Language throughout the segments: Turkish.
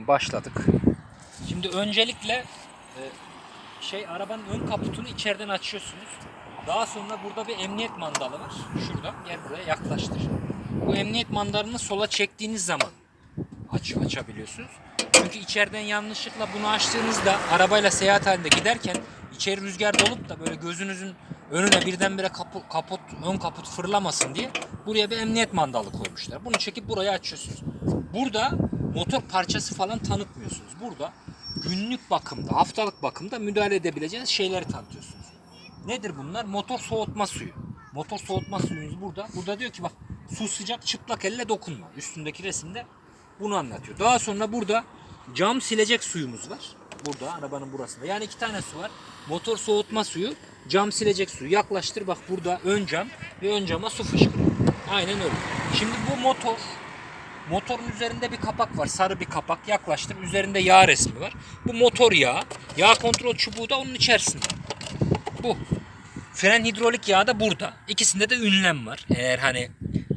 Başladık. Şimdi öncelikle e, şey arabanın ön kaputunu içeriden açıyorsunuz. Daha sonra burada bir emniyet mandalı var. Şuradan gel buraya yaklaştır. Bu emniyet mandalını sola çektiğiniz zaman aç, açabiliyorsunuz. Çünkü içeriden yanlışlıkla bunu açtığınızda arabayla seyahat halinde giderken içeri rüzgar dolup da böyle gözünüzün önüne birdenbire kaput, kaput, ön kaput fırlamasın diye buraya bir emniyet mandalı koymuşlar. Bunu çekip buraya açıyorsunuz. Burada motor parçası falan tanıtmıyorsunuz. Burada günlük bakımda, haftalık bakımda müdahale edebileceğiniz şeyleri tanıtıyorsunuz. Nedir bunlar? Motor soğutma suyu. Motor soğutma suyumuz burada. Burada diyor ki bak su sıcak çıplak elle dokunma. Üstündeki resimde bunu anlatıyor. Daha sonra burada cam silecek suyumuz var. Burada arabanın burasında. Yani iki tane su var. Motor soğutma suyu, cam silecek suyu. Yaklaştır bak burada ön cam ve ön cama su fışkırıyor. Aynen öyle. Şimdi bu motor Motorun üzerinde bir kapak var. Sarı bir kapak. Yaklaştır. Üzerinde yağ resmi var. Bu motor yağı. Yağ kontrol çubuğu da onun içerisinde. Bu. Fren hidrolik yağı da burada. İkisinde de ünlem var. Eğer hani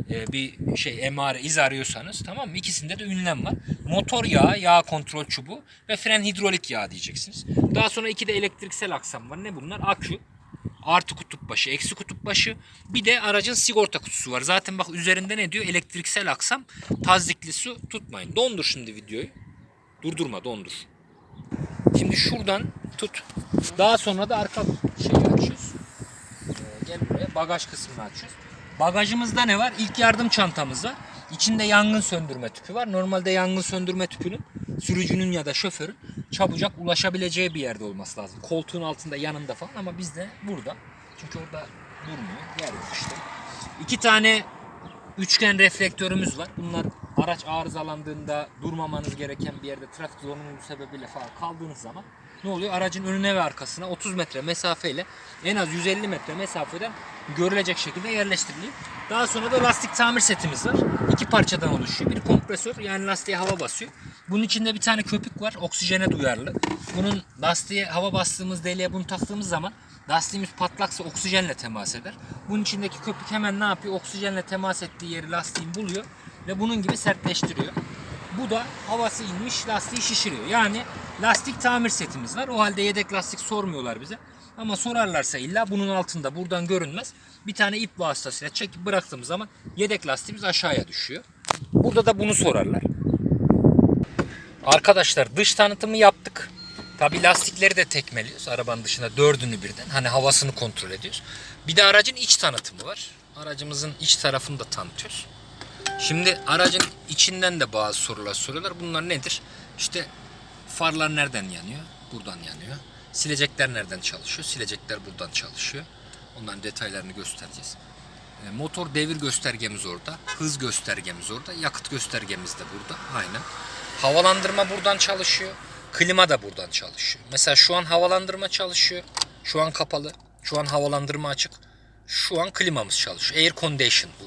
e, bir şey emare iz arıyorsanız tamam mı? İkisinde de ünlem var. Motor yağı, yağ kontrol çubuğu ve fren hidrolik yağı diyeceksiniz. Daha sonra iki de elektriksel aksam var. Ne bunlar? Akü, artı kutup başı, eksi kutup başı. Bir de aracın sigorta kutusu var. Zaten bak üzerinde ne diyor? Elektriksel aksam, tazdikli su tutmayın. Dondur şimdi videoyu. Durdurma, dondur. Şimdi şuradan tut. Daha sonra da arka şeyi açıyoruz. Ee, gel buraya bagaj kısmını açıyoruz. Bagajımızda ne var? İlk yardım çantamız var. İçinde yangın söndürme tüpü var. Normalde yangın söndürme tüpünün sürücünün ya da şoförün çabucak ulaşabileceği bir yerde olması lazım. Koltuğun altında yanında falan ama bizde burada. Çünkü orada durmuyor. Yer yok işte. İki tane üçgen reflektörümüz var. Bunlar araç arızalandığında durmamanız gereken bir yerde trafik zorunluluğu sebebiyle falan kaldığınız zaman ne oluyor? Aracın önüne ve arkasına 30 metre mesafeyle en az 150 metre mesafeden görülecek şekilde yerleştiriliyor. Daha sonra da lastik tamir setimiz var. İki parçadan oluşuyor. Bir kompresör yani lastiğe hava basıyor. Bunun içinde bir tane köpük var. Oksijene duyarlı. Bunun lastiğe hava bastığımız deliğe bunu taktığımız zaman lastiğimiz patlaksa oksijenle temas eder. Bunun içindeki köpük hemen ne yapıyor? Oksijenle temas ettiği yeri lastiğin buluyor ve bunun gibi sertleştiriyor. Bu da havası inmiş lastiği şişiriyor. Yani lastik tamir setimiz var. O halde yedek lastik sormuyorlar bize. Ama sorarlarsa illa bunun altında buradan görünmez. Bir tane ip vasıtasıyla çekip bıraktığımız zaman yedek lastiğimiz aşağıya düşüyor. Burada da bunu sorarlar. Arkadaşlar dış tanıtımı yaptık. Tabi lastikleri de tekmeliyoruz. Arabanın dışında dördünü birden. Hani havasını kontrol ediyoruz. Bir de aracın iç tanıtımı var. Aracımızın iç tarafını da tanıtıyoruz. Şimdi aracın içinden de bazı sorular soruyorlar. Bunlar nedir? İşte farlar nereden yanıyor? Buradan yanıyor. Silecekler nereden çalışıyor? Silecekler buradan çalışıyor. Onların detaylarını göstereceğiz. E, Motor devir göstergemiz orada. Hız göstergemiz orada. Yakıt göstergemiz de burada. Aynen. Havalandırma buradan çalışıyor. Klima da buradan çalışıyor. Mesela şu an havalandırma çalışıyor. Şu an kapalı. Şu an havalandırma açık. Şu an klimamız çalışıyor. Air condition bu.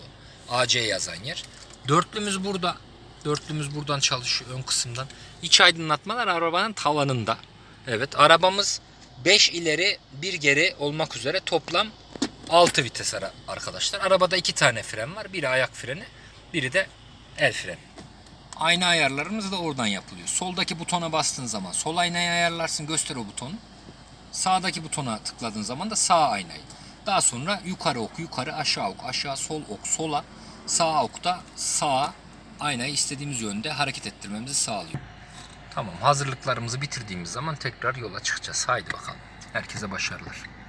AC yazan yer. Dörtlümüz burada. Dörtlümüz buradan çalışıyor ön kısımdan. İç aydınlatmalar arabanın tavanında. Evet arabamız 5 ileri 1 geri olmak üzere toplam 6 vites ara arkadaşlar. Arabada 2 tane fren var. Biri ayak freni, biri de el freni. Ayna ayarlarımız da oradan yapılıyor. Soldaki butona bastığın zaman sol aynayı ayarlarsın göster o butonu. Sağdaki butona tıkladığın zaman da sağ aynayı. Daha sonra yukarı ok, yukarı aşağı ok, aşağı sol ok, sola, sağ okta sağa aynayı istediğimiz yönde hareket ettirmemizi sağlıyor. Tamam hazırlıklarımızı bitirdiğimiz zaman tekrar yola çıkacağız. Haydi bakalım. Herkese başarılar.